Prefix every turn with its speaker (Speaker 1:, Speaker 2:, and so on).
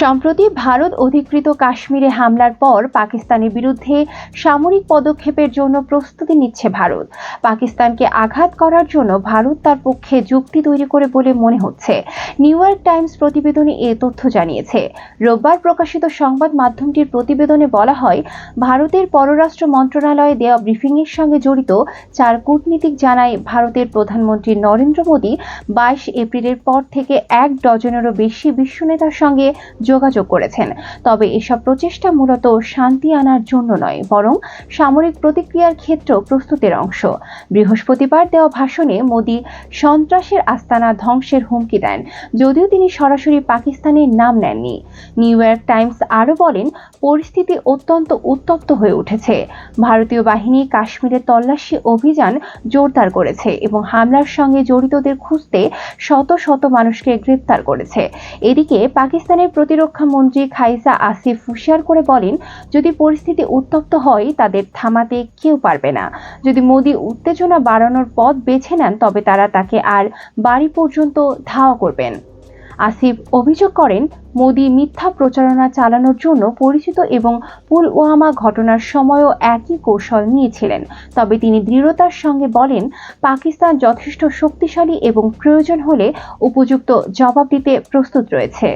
Speaker 1: সম্প্রতি ভারত অধিকৃত কাশ্মীরে হামলার পর পাকিস্তানের বিরুদ্ধে সামরিক পদক্ষেপের জন্য প্রস্তুতি নিচ্ছে ভারত। পাকিস্তানকে আঘাত করার জন্য ভারত তার পক্ষে যুক্তি তৈরি করে বলে মনে হচ্ছে। নিউ ইয়র্ক টাইমস প্রতিবেদনে এ তথ্য জানিয়েছে। রোববার প্রকাশিত সংবাদ মাধ্যমটির প্রতিবেদনে বলা হয়, ভারতের পররাষ্ট্র মন্ত্রণালয়ে দেওয়া ব্রিফিংয়ের সঙ্গে জড়িত চার কূটনীতিক জানায় ভারতের প্রধানমন্ত্রী নরেন্দ্র মোদী বাইশ এপ্রিলের পর থেকে এক ডজনেরও বেশি বিশ্ব নেতার সঙ্গে যোগাযোগ করেছেন। তবে এসব প্রচেষ্টা মূলত শান্তি আনার জন্য নয়, বরং সামরিক প্রতিক্রিয়ার ক্ষেত্র প্রস্তুতের অংশ। বৃহস্পতিবার দেওয়া ভাষণে মোদী সন্ত্রাসের আস্তানা ধ্বংসের হুমকি দেন। যদিও তিনি সরাসরি পাকিস্তানের নাম নেননি। নিউ ইয়র্ক টাইমস আরও বলেন, পরিস্থিতি অত্যন্ত উত্তপ্ত হয়ে উঠেছে। ভারতীয় বাহিনী কাশ্মীরে তল্লাশি অভিযান জোরদার করেছে এবং হামলার সঙ্গে জড়িতদের খুঁজতে শত শত মানুষকে গ্রেপ্তার করেছে। এদিকে পাকিস্তানের প্রতিরক্ষা মন্ত্রী খাইসা আসিফ হুশিয়ার করে বলেন, যদি পরিস্থিতি উত্তপ্ত হয়, তাদের থামাতে কেউ পারবে না। যদি মোদী উত্তেজনা বাড়ানোর পথ বেছে নেন, তবে তারা তাকে আর বাড়ি পর্যন্ত ধাওয়া করবেন। আসিফ অভিযোগ করেন, মোদী মিথ্যা প্রচারণা চালানোর জন্য পরিচিত এবং পুলওয়ামা ঘটনার সময়ও একই কৌশল নিয়েছিলেন। তবে তিনি দৃঢ়তার সঙ্গে বলেন, পাকিস্তান যথেষ্ট শক্তিশালী এবং প্রয়োজন হলে উপযুক্ত জবাব দিতে প্রস্তুত রয়েছে।